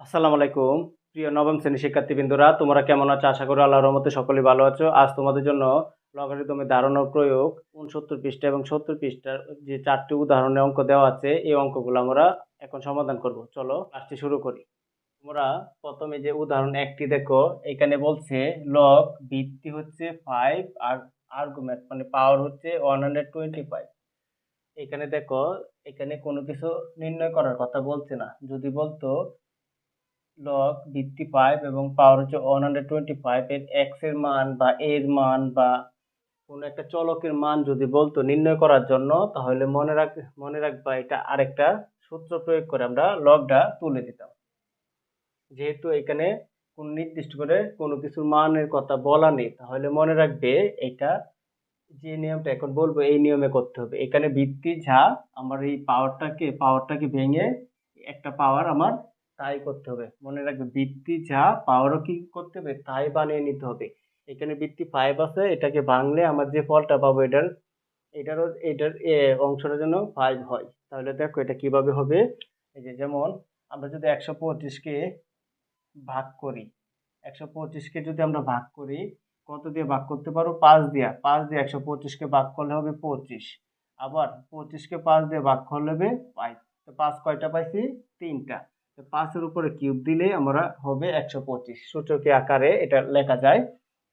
আসসালামু আলাইকুম। প্রিয় নবম শ্রেণির শিক্ষার্থীবৃন্দরা, তোমরা কেমন আছো? আশা করি আল্লাহর রহমতে সকলেই ভালো আছো। আজ তোমাদের জন্য লগারিদমের ধারণার প্রয়োগ উনসত্তর পৃষ্ঠা এবং সত্তর পৃষ্ঠার যে চারটি উদাহরণের অঙ্ক দেওয়া আছে, এই অঙ্কগুলো আমরা এখন সমাধান করব। চলো ক্লাসটি শুরু করি। তোমরা প্রথমে যে উদাহরণ একটি দেখো, এখানে বলছে লগ ভিত্তি হচ্ছে ফাইভ আর আর্গুমেন্ট মানে পাওয়ার হচ্ছে ওয়ান হান্ড্রেড টোয়েন্টি ফাইভ এখানে দেখো, এখানে কোনো কিছু নির্ণয় করার কথা বলছে না। যদি বলতো লগ ভিত্তি ফাইভ এবং পাওয়ার হচ্ছে ওয়ান হান্ড্রেড টোয়েন্টি ফাইভ এর এক্সের মান বা এর মান বা কোনো একটা চলকের মান যদি বলতো নির্ণয় করার জন্য, তাহলে মনে রাখ, মনে রাখবা এটা আরেকটা সূত্র প্রয়োগ করে আমরা লগটা তুলে দিতাম। যেহেতু এখানে কোন নির্দিষ্ট করে কোনো কিছুর মানের কথা বলা নেই, তাহলে মনে রাখবে এটা যে নিয়মটা এখন বলব এই নিয়মে করতে হবে। এখানে ভিত্তি যা, আমার এই পাওয়ারটাকে পাওয়ারটাকে ভেঙে একটা পাওয়ার আমার তাই করতে হবে। মনে রাখবে বৃত্তি যা পাওয়ারও কি করতে হবে, তাই বানিয়ে নিতে হবে। এখানে বৃত্তি ফাইভ আছে, এটাকে ভাঙলে আমার যে ফলটা পাবো, এটার, এটারও, এটার অংশটা যেন ফাইভ হয়। তাহলে দেখো এটা কীভাবে হবে? এই যে যেমন আমরা যদি একশো পঁচিশকে ভাগ করি, একশো পঁচিশকে যদি আমরা ভাগ করি, কত দিয়ে ভাগ করতে পারো? পাঁচ দিয়া। পাঁচ দিয়ে একশো পঁচিশকে ভাগ করলে হবে পঁচিশ। আবার পঁচিশকে পাঁচ দিয়ে ভাগ করলে হবে ফাইভ তো পাঁচ কয়টা পাইছি? তিনটা। পাঁচের উপরে কিউব দিলে আমরা হবে একশো পঁচিশ। সূচকীয় আকারে এটা লেখা যায়।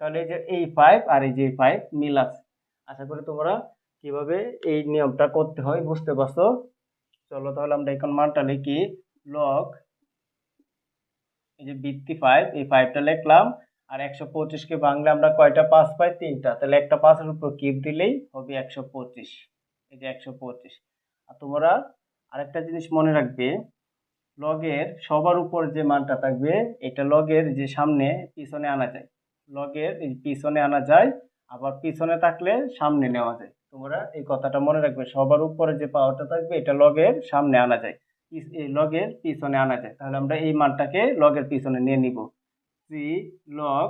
তাহলে এই যে এই ফাইভ আর এই যে ফাইভ মিল আছে। আশা করি তোমরা কীভাবে এই নিয়মটা করতে হয় বুঝতে পারছ? চলো তাহলে আমরা এখন মানটা লিখি। লগ এই যে বৃত্তি ফাইভ এই ফাইভটা লিখলাম। আর একশো পঁচিশকে ভাঙলে আমরা কয়টা? পাঁচ পাই তিনটা। তাহলে একটা পাঁচের উপর কিপ দিলেই হবে একশো পঁচিশ। এই যে একশো পঁচিশ। আর তোমরা আরেকটা জিনিস মনে রাখবে লগের সবার উপর যে মানটা থাকবে, এটা লগের যে সামনে, পিছনে আনা যায়। লগের পিছনে আনা যায়, আবার পিছনে থাকলে সামনে নেওয়া যায়। তোমরা এই কথাটা মনে রাখবে, সবার উপরে যে পাওয়ারটা থাকবে, এটা লগের সামনে আনা যায়। লগের পিছনে আনা যায়। তাহলে আমরা এই মানটাকে লগের পিছনে নিয়ে নিব। থ্রি লগ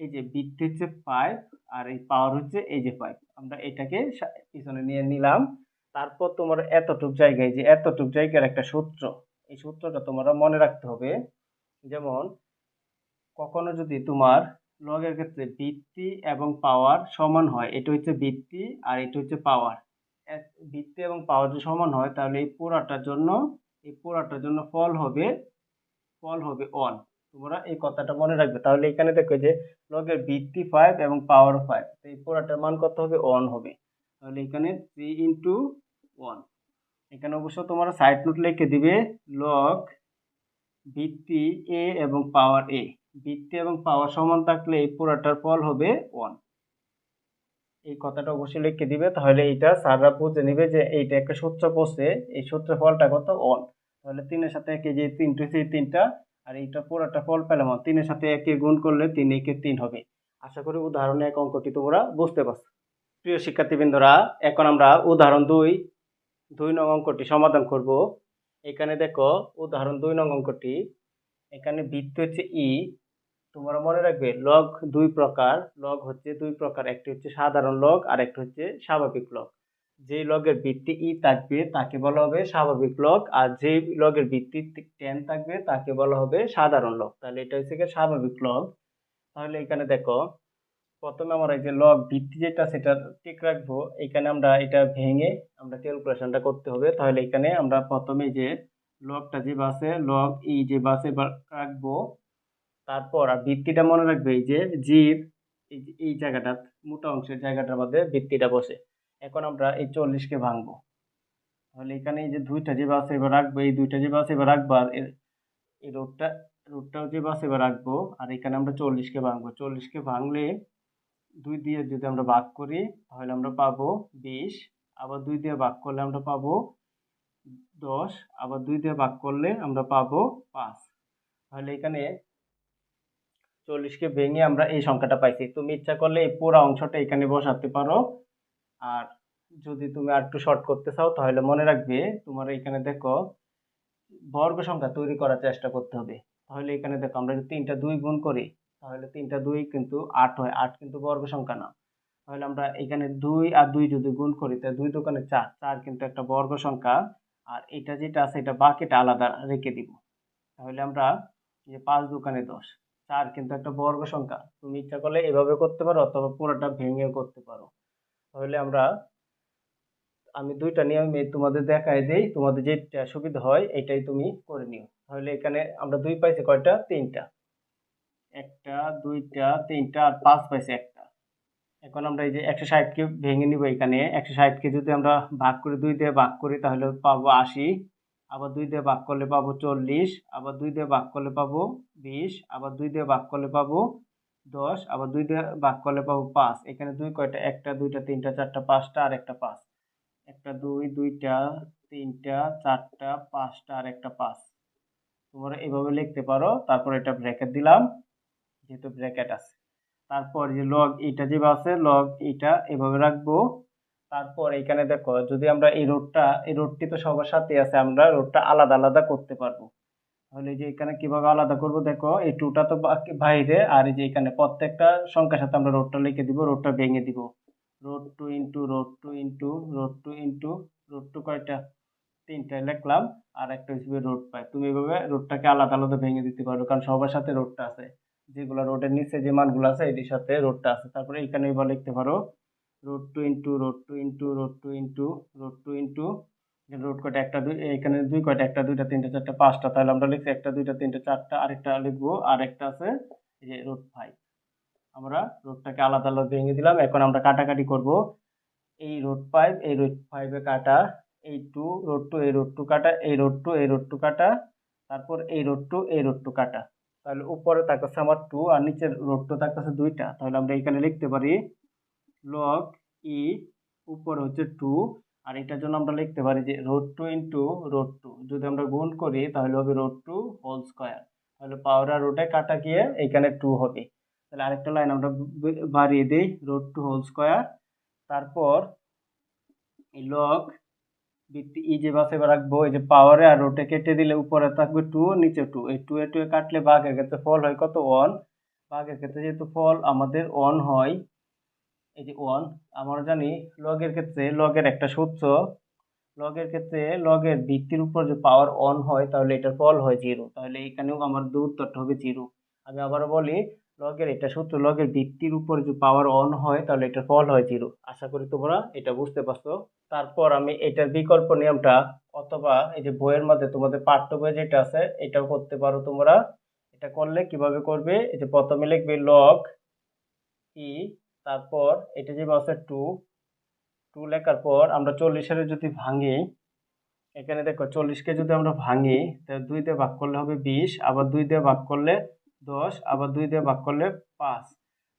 এই যে বৃত্তি হচ্ছে ফাইভ আর এই পাওয়ার হচ্ছে এই যে ফাইভ আমরা এটাকে পিছনে নিয়ে নিলাম। তারপর তোমার এতটুক জায়গায় যে এতটুক জায়গার একটা সূত্র, এই সূত্রটা তোমরা মনে রাখতে হবে। যেমন, কখনো যদি তোমার লগের ক্ষেত্রে বৃত্তি এবং পাওয়ার সমান হয়, এটা হচ্ছে বৃত্তি আর এটা হচ্ছে পাওয়ার বৃত্তি এবং পাওয়ার যদি সমান হয়, তাহলে এই পুরাটার জন্য, এই পুরাটার জন্য ফল হবে ফল হবে অন তোমরা এই কথাটা মনে রাখবে। তাহলে এখানে দেখো যে লগের বৃত্তি ফাইভ এবং পাওয়ার ফাইভ তো এই পুরাটার মান কত হবে? অন হবে। তাহলে এখানে থ্রি ইন্টু ওয়ান এখানে অবশ্য তোমরা সাইড নোট লিখে দিবে লগ ভিত্তি এ এবং পাওয়ার এ ভিত্তি এবং পাওয়ার সমান থাকলে এই পুরাটার ফল হবে ওয়ান এই কথাটা অবশ্যই লিখে দিবে, তাহলে এইটা স্যাররা বুঝে নিবে যে এইটা একটা সূত্র পড়ছে, এই সূত্রের ফলটা কত ওয়ান তাহলে তিনের সাথে একে যে তিন টু সেই তিনটা, আর এইটা পুরোটা ফল পেলাম তিনের সাথে একে গুণ করলে তিন একে তিন হবে। আশা করি উদাহরণে এক অঙ্কটি তোমরা বুঝতে পারছ। প্রিয় শিক্ষার্থীবৃন্দরা, এখন আমরা উদাহরণ দুই দুই নং অঙ্কটি সমাধান করব। এখানে দেখো, উদাহরণ দুই নং অঙ্কটি, এখানে বৃত্ত হচ্ছে ই তোমরা মনে রাখবে লগ দুই প্রকার লগ হচ্ছে দুই প্রকার, একটি হচ্ছে সাধারণ লগ আর একটি হচ্ছে স্বাভাবিক লগ যে লগের বৃত্তি ই থাকবে, তাকে বলা হবে স্বাভাবিক লগ আর যে লগের ভিত্তি টেন থাকবে, তাকে বলা হবে সাধারণ লগ তাহলে এটা হচ্ছে স্বাভাবিক লগ তাহলে এখানে দেখো প্রথমে আমরা এই যে লগ ভিত্তি যেটা সেটা ঠিক রাখব। এখানে আমরা এটা ভেঙে আমরা ক্যালকুলেশনটা করতে হবে। তাহলে এখানে আমরা প্রথমে যে লগটা যে বাসে লগ ই যে বাসে রাখব, তারপর আর ভিত্তিটা মনে রাখবে এই যে জির এই জায়গাটা, মোটা অংশের জায়গাটার মধ্যে ভিত্তিটা বসে। এখন আমরা এই চল্লিশকে ভাঙবো। তাহলে এখানে এই যে দুইটা যে বাস এবার রাখব, এই দুইটা যে বাস এবার রাখব, আর এই রোডটা রোডটাও যে বাস এবার রাখব, আর এখানে আমরা চল্লিশকে ভাঙবো। চল্লিশকে ভাঙলে দুই দিয়ে যদি আমরা ভাগ করি, তাহলে আমরা পাবো বিশ। আবার দুই দিয়ে ভাগ করলে আমরা পাবো দশ। আবার দুই দিয়ে ভাগ করলে আমরা পাবো পাঁচ। তাহলে এখানে চল্লিশকে ভেঙে আমরা এই সংখ্যাটা পাইছি। তুমি ইচ্ছা করলে এই পুরো অংশটা এখানে বসাতে পারো। আর যদি তুমি আর একটু শর্ট করতে চাও, তাহলে মনে রাখবে তোমার এখানে দেখো বর্গ সংখ্যা তৈরি করার চেষ্টা করতে হবে। তাহলে এখানে দেখো আমরা যদি তিনটা দুই গুণ করি তাহলে তিনটা দুই কিন্তু আট হয়। আট কিন্তু বর্গ সংখ্যা না। তাহলে আমরা এখানে দুই আর দুই যদি গুণ করি, তাহলে দুই দোকানে চার। চার কিন্তু একটা বর্গ সংখ্যা। আর এটা যেটা আছে, এটা বাকিটা আলাদা রেখে দিব। তাহলে আমরা যে পাঁচ দোকানে দশ, চার কিন্তু একটা বর্গ সংখ্যা। তুমি ইচ্ছা করলে এভাবে করতে পারো, অথবা পুরোটা ভেঙেও করতে পারো। তাহলে আমরা, আমি দুইটা নিয়ম তোমাদের দেখায় দেই। তোমাদের যেটা সুবিধা হয়, এটাই তুমি করে নিও। তাহলে এখানে আমরা দুই পাইছি কয়টা? তিনটা। একটা, দুইটা, তিনটা আর পাঁচ পাইছি একটা। এখন আমরা এই যে একশো ষাটকে ভেঙে নিব এখানে। একশো ষাটকে যদি আমরা ভাগ করে দুই দিয়ে ভাগ করি, তাহলে পাবো আশি। আবার দুই দিয়ে ভাগ করলে পাবো চল্লিশ। আবার দুই দিয়ে ভাগ করলে পাবো বিশ। আবার দুই দিয়ে ভাগ করলে পাবো দশ। আবার দুই দিয়ে ভাগ করলে পাবো পাঁচ। এখানে দুই কয়টা? একটা, দুইটা, তিনটা, চারটা, পাঁচটা আর একটা পাঁচ। একটা, দুই, দুইটা, তিনটা, চারটা, পাঁচটা আর একটা পাঁচ। তোমরা এভাবে লিখতে পারো। তারপর এটা ব্র্যাকেট দিলাম। যেহেতু ব্র্যাকেট আছে। তারপর যে লগ এইটা যে আছে লগ এইটা এভাবে রাখব। তারপর এখানে দেখো, যদি আমরা এই রোডটা এই রোডটি তো সবার সাথে আছে, আমরা রোডটা আলাদা আলাদা করতে পারব। তাহলে যে এখানে কীভাবে আলাদা করব, দেখো, এই টুটা তো বাইরে, আর এই যে এখানে প্রত্যেকটা সংখ্যার সাথে আমরা রোডটা লিখে দিব রোডটা ভেঙে দিব। Root two into root two into root two into root two কয়টা? তিনটা লিখলাম, আর একটা হিসেবে রোড পাই তুমি এভাবে রোডটাকে আলাদা আলাদা ভেঙে দিতে পারো, কারণ সবার সাথে রোডটা আছে। যেগুলো রোডের নিচে যে মানগুলো আছে, এটির সাথে রোডটা আছে। তারপরে এখানে এবার লিখতে পারো root two into root two into root two into root two into root কয়টা, একটা দুই, এখানে দুই কয়টা, একটা দুইটা, তিনটা, চারটা, পাঁচটা, তাহলে আমরা লিখছি একটা, দুইটা, তিনটা, চারটা, আরেকটা লিখব আর একটা আছে যে রোড ফাইভ আমরা রোডটাকে আলাদা আলাদা ভেঙে দিলাম, এখন আমরা কাটাকাটি করব। এই রোড ফাইভ এই রোড ফাইভে কাটা, এই টু রোড টু এই রোড টু কাটা, এই রোড টু এই রোড টু কাটা, তারপর এই রোড টু এই রোড টু কাটা। তাহলে উপরে থাকতেছে আমার টু আর নিচের রোড টু থাকতেছে দুইটা। তাহলে আমরা এখানে লিখতে পারি লগ ই উপরে হচ্ছে টু আর এটার জন্য আমরা লিখতে পারি যে root two into root two যদি আমরা গুণ করি, তাহলে হবে রোড টু হোল স্কোয়ার তাহলে পাওয়ার রোডে কাটা গিয়ে এখানে টু হবে। তাহলে আরেকটা লাইন আমরা বাড়িয়ে দিই রোড টু হোল স্কোয়ার তারপর লগ ভিত্তি ই যে বাসে রাখব, এই যে পাওয়ারে আর রোটে কেটে দিলে উপরে থাকবে টু নিচে টু এই টু এ টু এ কাটলে বাঘের ক্ষেত্রে ফল হয় কত? ওয়ান বাঘের ক্ষেত্রে যেহেতু ফল আমাদের অন হয়। এই যে ওয়ান আমরা জানি লগের ক্ষেত্রে লগের একটা সূত্র। লগের ক্ষেত্রে লগের ভিত্তির উপর যে পাওয়ার অন হয়, তাহলে এটার ফল হয় জিরো তাহলে এখানেও আমার উত্তরটা হবে জিরো আমি আবারও বলি লগের এটা সূত্র লগের ভিত্তির উপর যদি পাওয়ার অন হয়, তাহলে এটা ফল হয় জিরো আশা করি তোমরা এটা বুঝতে পারছ। তারপর আমি এটার বিকল্প নিয়মটা, অথবা এই যে বইয়ের মধ্যে তোমাদের পাঠ্য বই যেটা আছে, এটাও করতে পারো তোমরা। এটা করলে কীভাবে করবে? এই যে প্রথমে লিখবে লগ ই তারপর এটা যে আছে টু টু লেখার পর আমরা চল্লিশের যদি ভাঙি, এখানে দেখো চল্লিশকে যদি আমরা ভাঙি, তাহলে দুই দিয়ে ভাগ করলে হবে বিশ, আবার দুই দিয়ে ভাগ করলে দশ, আবার দুই দিয়ে ভাগ করলে পাঁচ।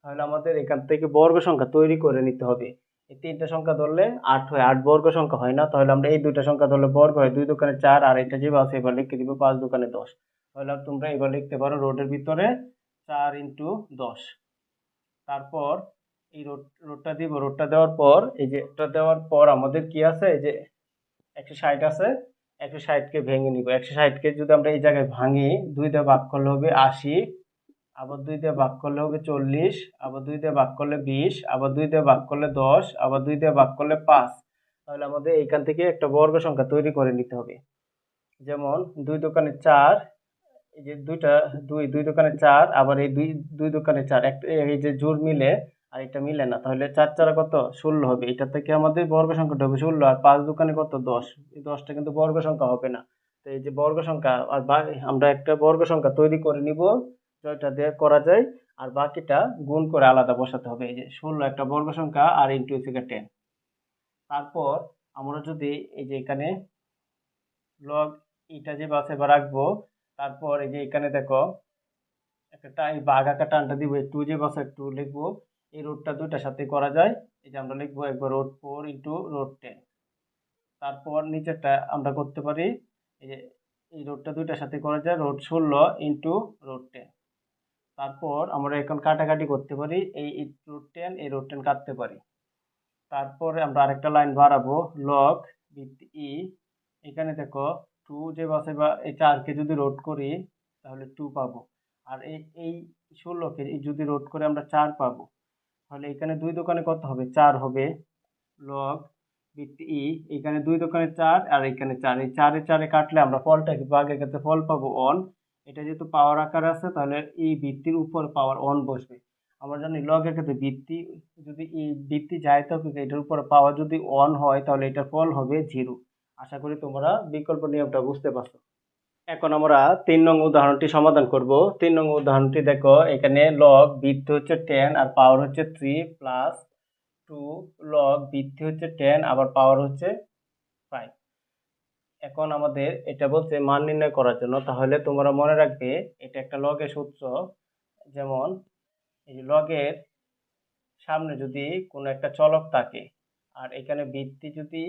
তাহলে আমাদের এখান থেকে বর্গ সংখ্যা তৈরি করে নিতে হবে। এই তিনটা সংখ্যা ধরলে আট হয়। আট বর্গ সংখ্যা হয় না, তাহলে আমরা এই দুইটা সংখ্যা ধরলে বর্গ হয়। দুই দোকানে চার, আর এটা যে আছে, এবার লিখে দিব পাঁচ দোকানে দশ। তাহলে তোমরা এবার লিখতে পারো রোডের ভিতরে চার ইন্টু দশ। তারপর এই রোড রোডটা দিব। রোডটা দেওয়ার পর, এই যে রোডটা দেওয়ার পর আমাদের কি আছে? এই যে একশো ষাট আছে। একশো ষাটকে ভেঙে নিব। একশো ষাটকে যদি আমরা এই জায়গায় ভাঙি, দুই দিয়ে ভাগ করলে হবে আশি, আবার দুই দিয়ে ভাগ করলে হবে চল্লিশ, আবার দুই দিয়ে ভাগ করলে বিশ, আবার দুই দিয়ে ভাগ করলে দশ, আবার দুই দিয়ে ভাগ করলে পাঁচ। তাহলে আমাদের এইখান থেকে একটা বর্গ সংখ্যা তৈরি করে নিতে হবে। যেমন দুই দোকানে চার, এই যে দুইটা দুই দুই দোকানে চার, আবার এই দুই দুই দোকানে চার একটা এই যে জোর মিলে আর এটা মিলে না, তাহলে চার চারা কত? ষোলো হবে। এটা থেকে আমাদের বর্গ সংখ্যাটা হবে ষোলো? আর পাঁচ দোকানে কত? দশ। এই দশটা কিন্তু বর্গ সংখ্যা হবে না। তো এই যে বর্গ সংখ্যা, আর আমরা একটা বর্গ সংখ্যা তৈরি করে নিব, জয়টা দিয়ে করা যায়, আর বাকিটা গুণ করে আলাদা বসাতে হবে। এই যে ষোলো একটা বর্গ সংখ্যা, আর ইন্টু থেকে টেন তারপর আমরা যদি এই যে এখানে লগ এটা যে বাসে বা রাখব, তারপর এই যে এখানে দেখো, একটা টাই বাঘ আঁকা টানটা দিব টু যে বাসে একটু লিখব এই রোডটা দুইটার সাথে করা যায়। এই যে আমরা লিখব একবার root four into root ten তারপর নিচেরটা আমরা করতে পারি, এই যে এই রোডটা দুইটার সাথে করা যায় রোড ষোলো ইন্টু রোড টেন তারপর আমরা এখন কাটাকাটি করতে পারি, এই রোড টেন এই রোড টেন কাটতে পারি। তারপরে আমরা আরেকটা লাইন বাড়াবো লক ভিত্তি ই এখানে দেখো টু যে বাসে বা এই চারকে যদি রোড করি, তাহলে টু পাবো। আর এই এই ষোলোকে যদি রোড করে আমরা চার পাবো। তাহলে এখানে দুই দোকানে কত হবে? চার হবে। লগ ভিত্তি ই এখানে দুই দোকানে চার আর এখানে চার। এই চারে চারে কাটলে আমরা ফলটাকে বাঘের ক্ষেত্রে ফল পাবো অন এটা যেহেতু পাওয়ার আকার আছে, তাহলে এই ভিত্তির উপর পাওয়ার অন বসবে। আমরা জানি লগের ক্ষেত্রে ভিত্তি যদি এই ভিত্তি যায় তো এটার উপর পাওয়ার যদি অন হয়, তাহলে এটার ফল হবে জিরো আশা করি তোমরা বিকল্প নিয়মটা বুঝতে পারছ। এখন আমরা তিন নং উদাহরণটি সমাধান করব। তিন নং উদাহরণটি দেখো, এখানে লগ ভিত্তি হচ্ছে টেন আর পাওয়ার হচ্ছে থ্রি প্লাস টু লগ ভিত্তি হচ্ছে টেন আবার পাওয়ার হচ্ছে ফাইভ এখন আমাদের এটা বলছে মান নির্ণয় করার জন্য। তাহলে তোমরা মনে রাখবে, এটা একটা লগের সূত্র। যেমন, এই লগের সামনে যদি কোনো একটা চলক থাকে, আর এখানে ভিত্তি যদি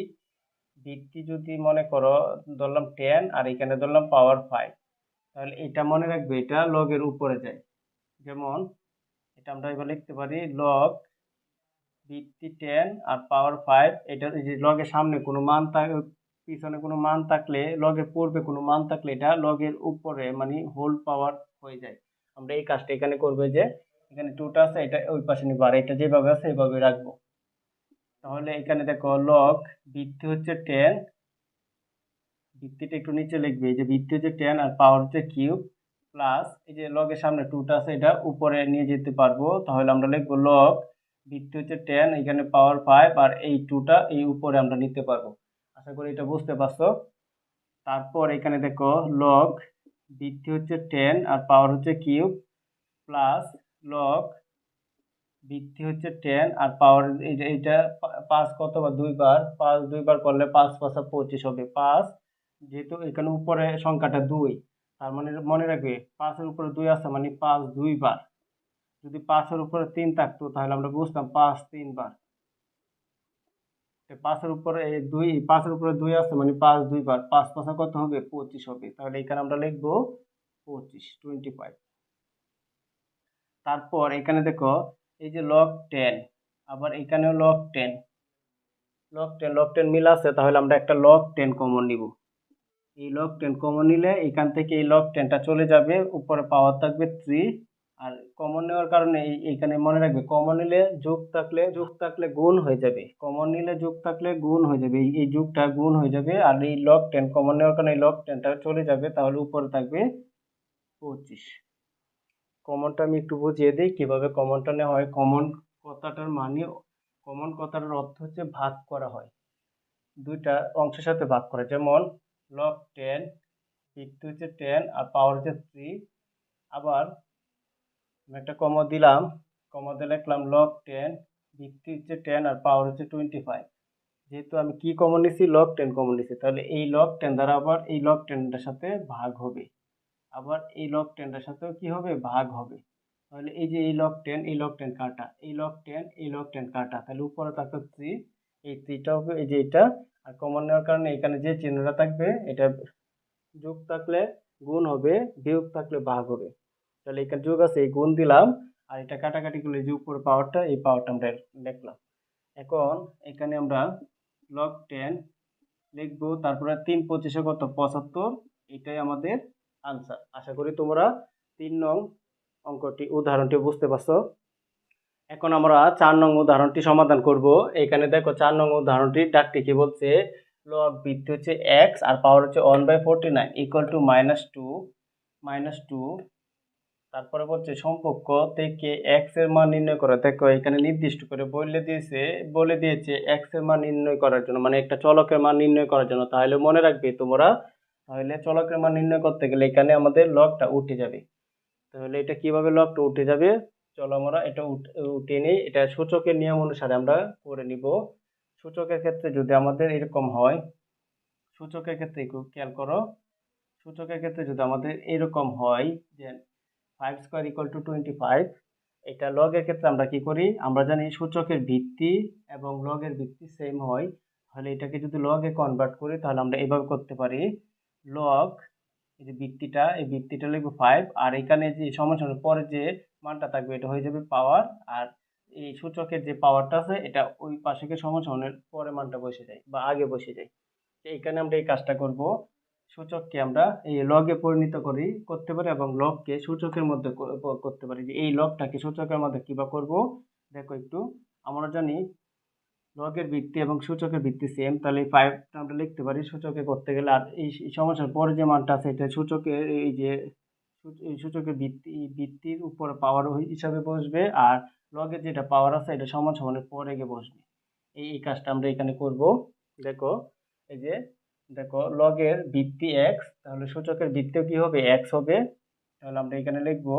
ভিত্তি যদি মনে করো, ধরলাম টেন আর এখানে ধরলাম পাওয়ার ফাইভ তাহলে এটা মনে রাখবে এটা লগের উপরে যায়। যেমন এটা আমরা এবার লিখতে পারি লগ ভিত্তি টেন আর পাওয়ার ফাইভ এটা যে লগের সামনে কোনো মান থাক পিছনে কোনো মান থাকলে লগের পূর্বে কোনো মান থাকলে এটা লগের উপরে মানে হোল পাওয়ার হয়ে যায়। আমরা এই কাজটা এখানে করব যে, এখানে টুটা আছে, এটা ওই পাশে নিবো, আর এটা যেভাবে আছে এইভাবে রাখব। তাহলে এখানে দেখো লক ভিত্তি হচ্ছে টেন ভিত্তিটা একটু নিচে লিখবে যে ভিত্তি হচ্ছে টেন আর পাওয়ার হচ্ছে কিউব প্লাস এই যে লগের সামনে টুটা আছে, এটা উপরে নিয়ে যেতে পারব, তাহলে আমরা লিখব লক ভিত্তি হচ্ছে টেন এখানে পাওয়ার ফাইভ আর এই টুটা এই উপরে আমরা নিতে পারব। আশা করি এটা বুঝতে পারছ। তারপর এখানে দেখো লক ভিত্তি হচ্ছে টেন আর পাওয়ার হচ্ছে কিউব প্লাস লগ ভিত্তি হচ্ছে টেন আর পাওয়ার এইটা পাঁচ কত বা দুইবার পাঁচ দুইবার করলে পাঁচ পাঁচা পঁচিশ হবে। পাঁচ, যেহেতু এখানে উপরে সংখ্যাটা দুই, তার মানে মনে রাখবে পাঁচের উপরে দুই আছে মানে পাঁচ দুইবার যদি পাঁচের উপরে তিন থাকতো তাহলে আমরা বুঝতাম পাঁচ তিনবার পাঁচের উপরে দুই, পাঁচের উপরে দুই আছে মানে পাঁচ দুইবার পাঁচ পাঁচা কত হবে? পঁচিশ হবে। তাহলে এখানে আমরা লিখব পঁচিশ টোয়েন্টি ফাইভ তারপর এখানে দেখো এই যে লগ টেন আবার এখানেও log ten log ten log ten মিল আছে, তাহলে আমরা একটা লগ টেন কমন নিব। এই লগ টেন কমন নিলে এখান থেকে এই লগ টেনটা চলে যাবে, উপরে পাওয়ার থাকবে থ্রি আর কমন নেওয়ার কারণে এইখানে মনে রাখবে কমন নিলে যোগ থাকলে যোগ থাকলে গুণ হয়ে যাবে। কমন নিলে যোগ থাকলে গুণ হয়ে যাবে, এই যোগটা গুণ হয়ে যাবে। আর এই লগ টেন কমন নেওয়ার কারণে এই লগ টেনটা চলে যাবে, তাহলে উপরে থাকবে পঁচিশ। কমনটা আমি একটু বুঝিয়ে দিই, কীভাবে কমনটা নেওয়া হয়। কমন কথাটার মানে কমন কথাটার অর্থ হচ্ছে ভাগ করা হয়। দুইটা অংশের সাথে ভাগ করা যেমন লগ টেন ভিত্তি হচ্ছে টেন আর পাওয়ার হচ্ছে থ্রি আবার, আমি একটা কম দিলাম কম দিয়ে লিখলাম লগ টেন ভিত্তি হচ্ছে টেন আর পাওয়ার হচ্ছে টোয়েন্টি ফাইভ যেহেতু আমি কি কমন নিছি? লগ টেন কমন নিছি। তাহলে এই লগ টেন দ্বারা আবার এই লগ টেনটার সাথে ভাগ হবে। আবার এই লগ টেনটার সাথেও কি হবে? ভাগ হবে। তাহলে এই যে এই লগ টেন এই লগ টেন কাটা, এই লগ টেন এই লগ টেন কাটা, তাহলে উপরে থাকবে থ্রি এই থ্রিটা হবে এই যে এটা, আর কমন নেওয়ার কারণে এখানে যে চিহ্নটা থাকবে, এটা যোগ থাকলে গুণ হবে, বিয়োগ থাকলে ভাগ হবে। তাহলে এখানে যোগ আছে, এই গুণ দিলাম, আর এটা কাটাকাটি করলে যে উপরে পাওয়ারটা এই পাওয়ারটা আমরা লিখলাম এখন এখানে আমরা লগ টেন লিখব, তারপরে তিন পঁচিশে কত? পঁচাত্তর, এটাই আমাদের আনসার আশা করি তোমরা তিন নং অঙ্কটি, উদাহরণটি বুঝতে পারছ। এখন আমরা চার নং উদাহরণটি সমাধান করব। এখানে দেখো চার নং উদাহরণটি, ডাকটি কি বলছে? লগ ভিত্তি হচ্ছে এক্স আর পাওয়ার হচ্ছে one by forty nine equal to minus two minus two তারপরে বলছে সম্পর্ক থেকে এক্সের মান নির্ণয় করা। দেখো এখানে নির্দিষ্ট করে বলে দিয়েছে বলে দিয়েছে এক্সের মান নির্ণয় করার জন্য মানে একটা চলকের মান নির্ণয় করার জন্য। তাহলে মনে রাখবে তোমরা তাহলে চলকের মান নির্ণয় করতে গেলে এখানে আমাদের লগটা উঠে যাবে। তাহলে এটা কীভাবে লগটা উঠে যাবে? চলো আমরা এটা উঠে নিই। এটা সূচকের নিয়ম অনুসারে আমরা করে নিব। সূচকের ক্ষেত্রে যদি আমাদের এরকম হয়, সূচকের ক্ষেত্রে একটু খেয়াল করো। সূচকের ক্ষেত্রে যদি আমাদের এরকম হয় যে five square equal to twenty five এটা লগের ক্ষেত্রে আমরা কি করি? আমরা জানি সূচকের ভিত্তি এবং লগের ভিত্তি সেম হয়। তাহলে এটাকে যদি লগে কনভার্ট করি, তাহলে আমরা এভাবে করতে পারি। লগ এই যে বৃত্তিটা এই বৃত্তিটা লিখব ফাইভ আর এখানে যে সমান পরে যে মানটা থাকবে, এটা হয়ে যাবে পাওয়ার আর এই সূচকের যে পাওয়ারটা আছে, এটা ওই পাশেকে সমান সমানের পরে মানটা বসে যায়, বা আগে বসে যায়। এইখানে আমরা এই কাজটা করব, সূচককে আমরা এই লগে পরিণত করি, করতে পারি, এবং লগকে সূচকের মধ্যে করতে পারি। যে এই লগটাকে সূচকের মধ্যে কিবা করব, দেখো একটু, আমরা জানি লগের ভিত্তি এবং সূচকের ভিত্তি সেম তাহলে এই ফাইভটা আমরা লিখতে পারি, সূচকে করতে গেলে আর এই সমস্যার পরে যে মানটা আছে, এটা সূচকের এই যে এই সূচকের ভিত্তি ভিত্তির উপর পাওয়ার হিসাবে বসবে আর লগের যেটা পাওয়ার আছে, এটা সমান সমানের পরে গিয়ে বসবে। এই এই কাজটা আমরা এখানে করব। দেখো, এই যে, দেখো লগের ভিত্তি এক্স তাহলে সূচকের ভিত্তিও কি হবে? এক্স হবে। তাহলে আমরা এখানে লিখব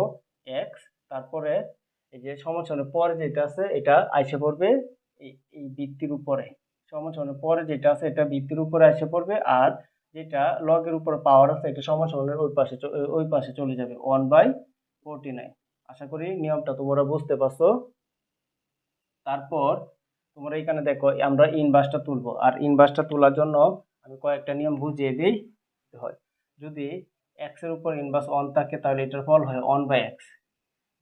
এক্স তারপরে এই যে সমানের পরে যেটা আছে, এটা আইসে পড়বে। এই ভিত্তির উপরে। সমান পরে যেটা আছে, এটা বৃত্তির উপরে এসে পড়বে আর যেটা লগের উপরে পাওয়ার আছে, এটা সমান ওই পাশে ওই পাশে চলে যাবে। ওয়ান বাই ফোরটি নাইন আশা করি নিয়মটা তোমরা বুঝতে পারছ। তারপর তোমরা এখানে দেখো, আমরা ইনভার্সটা তুলবো। আর ইনভার্সটা তোলার জন্য আমি কয়েকটা নিয়ম বুঝিয়ে দিই। হয়। যদি এক্সের উপর ইনভার্স অন থাকে, তাহলে এটার ফল হয় অন বাই এক্স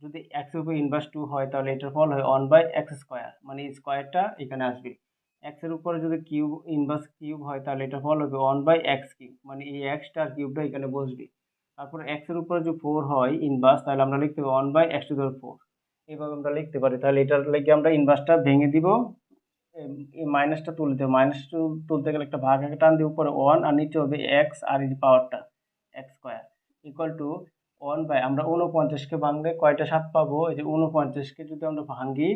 যদি এক্সের উপর ইনভার্স টু হয়, তাহলে এটার ফল হয় অন বাই এক্স স্কোয়ার মানে স্কোয়ারটা এখানে আসবে। এক্সের উপরে যদি কিউব ইনভার্স কিউব হয়, তাহলে এটার ফল হবে ওয়ান বাই এক্স কিউব মানে এই এক্সটা কিউবটা এখানে বসবে। তারপর এক্সের উপরে যদি ফোর হয় ইনভার্স তাহলে আমরা লিখতে পারি ওয়ান বাই এক্স টু ধর ফোর এইভাবে আমরা লিখতে পারি, তাহলে এটার লেগে আমরা ইনভার্সটা ভেঙে দিব এই মাইনাসটা তুলে দেবো। মাইনাস তুলতে গেলে একটা ভাগ আগে টান দিয়ে উপরে ওয়ান আর নিচে হবে এক্স আর এই পাওয়ারটা x square equal to one by আমরা উনপঞ্চাশকে ভাঙলে কয়টা সাত পাবো? এই যে উনপঞ্চাশকে যদি আমরা ভাঙি,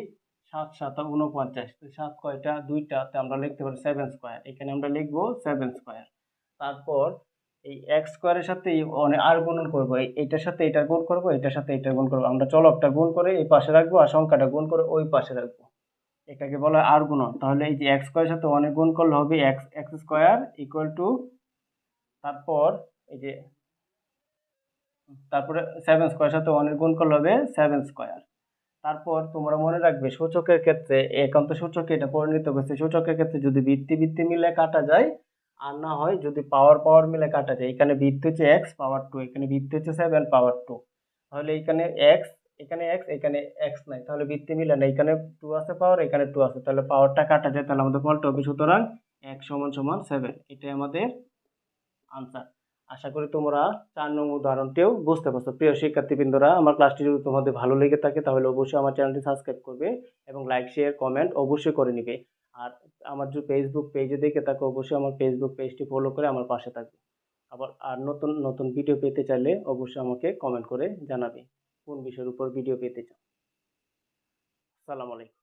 সাত সাত উনপঞ্চাশ সাত কয়টা? দুইটাতে আমরা লিখতে পারি সেভেন স্কোয়ার এখানে আমরা লিখব সেভেন স্কোয়ার তারপর এই এক্স স্কোয়ারের সাথে আর গুণন করব। এই- এইটার সাথে এটার গুণ করব, এটার সাথে এটা গুণ করব। আমরা চলকটা গুণ করে এই পাশে রাখব আর সংখ্যাটা গুণ করে ওই পাশে রাখব। এটাকে বলা হয় আর গুণন। তাহলে এই যে এক্স স্কোয়ারের সাথে অনেক গুণ করলে হবে x x square equal to তারপর এই যে তারপরে সেভেন স্কোয়ার সাথে অনেক গুণ করলে হবে সেভেন স্কোয়ার তারপর তোমরা মনে রাখবে সূচকের ক্ষেত্রে একান্ত সূচকে এটা পরিণত করছে সূচকের ক্ষেত্রে যদি ভিত্তি ভিত্তি মিলে কাটা যায়, আর না হয় যদি পাওয়ার পাওয়ার মিলে কাটা যায়, এখানে ভিত্তি হচ্ছে এক্স পাওয়ার টু এখানে ভিত্তি হচ্ছে সেভেন পাওয়ার টু তাহলে এখানে এক্স এখানে এক্স এখানে এক্স নাই, তাহলে ভিত্তি মিলে না, এখানে টু আছে পাওয়ার এখানে টু আছে, তাহলে পাওয়ারটা কাটা যায়, তাহলে আমাদের ফলটা হবে সুতরাং এক সমান সমান সেভেন এটাই আমাদের আনসার আশা করি তোমরা চার নং উদাহরণটিও বুঝতে পারছ। প্রিয় শিক্ষার্থীবৃন্দরা, আমার ক্লাসটি যদি তোমাদের ভালো লেগে থাকে, তাহলে অবশ্যই আমার চ্যানেলটি সাবস্ক্রাইব করবে এবং লাইক, শেয়ার, কমেন্ট অবশ্যই করে নিবে। আর আমার যে ফেসবুক পেজে দেখে থাকে, অবশ্যই আমার ফেসবুক পেজটি ফলো করে আমার পাশে থাকবে। আবার, আর নতুন নতুন ভিডিও পেতে চাইলে অবশ্যই আমাকে কমেন্ট করে জানাবে। কোন বিষয়ের উপর ভিডিও পেতে চাও? আসসালামু আলাইকুম।